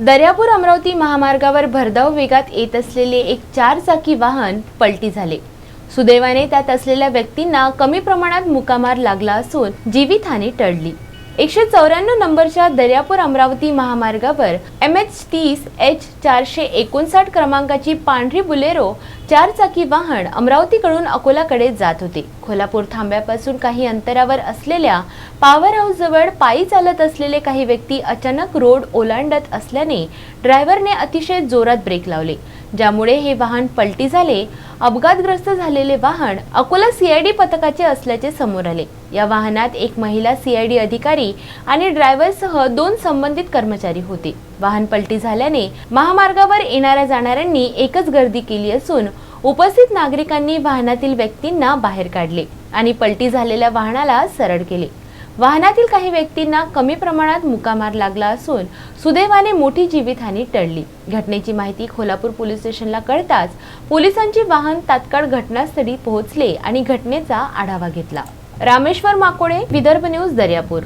दर्यापूर अमरावती महामार्गावर भरधाव वेगात येत असलेले एक चारचाकी वाहन पलटी झाले. सुदैवाने त्यात असलेल्या व्यक्तींना कमी प्रमाणात मुकामार लागला असून जीवितहानी टळली. एकशे चौऱ्याण्णव नंबरच्या दर्यापूर अमरावती महामार्गावर एम एच तीस एच चारशे एकोणसाठ क्रमांकाची पांढरी बुलेरो चारचाकी वाहन अमरावतीकडून अकोलाकडे जात होते. कोल्हापूर थांब्यापासून काही अंतरावर असलेल्या पॉवर हाऊस जवळ पायी चालत असलेले काही व्यक्ती अचानक रोड ओलांडत असल्याने ड्रायव्हरने अतिशय जोरात ब्रेक लावले. ज्यामुळे हे वाहन पलटी झाले अपघातग्रस्त झालेले वाहन अकोला सीआयडी पथकाचे असल्याचे समोर आले. या वाहनात एक महिला सीआयडी अधिकारी आणि ड्रायव्हरसह दोन संबंधित कर्मचारी होते. वाहन पलटी झाल्याने महामार्गावर येणाऱ्या जाणाऱ्यांनी एकच गर्दी केली असून उपस्थित नागरिकांनी वाहनातील व्यक्तींना बाहेर काढले आणि पलटी झालेल्या वाहनाला सरळ केले. वाहनातील काही व्यक्तींना कमी प्रमाणात मुकामार लागला असून सुदैवाने मोठी जीवितहानी टळली. घटनेची माहिती खोलापूर पोलीस स्टेशनला कळताच पोलिसांची वाहन तात्काळ घटनास्थळी पोहोचले आणि घटनेचा आढावा घेतला. रामेश्वर माकोडे विदर्भ न्यूज दर्यापूर.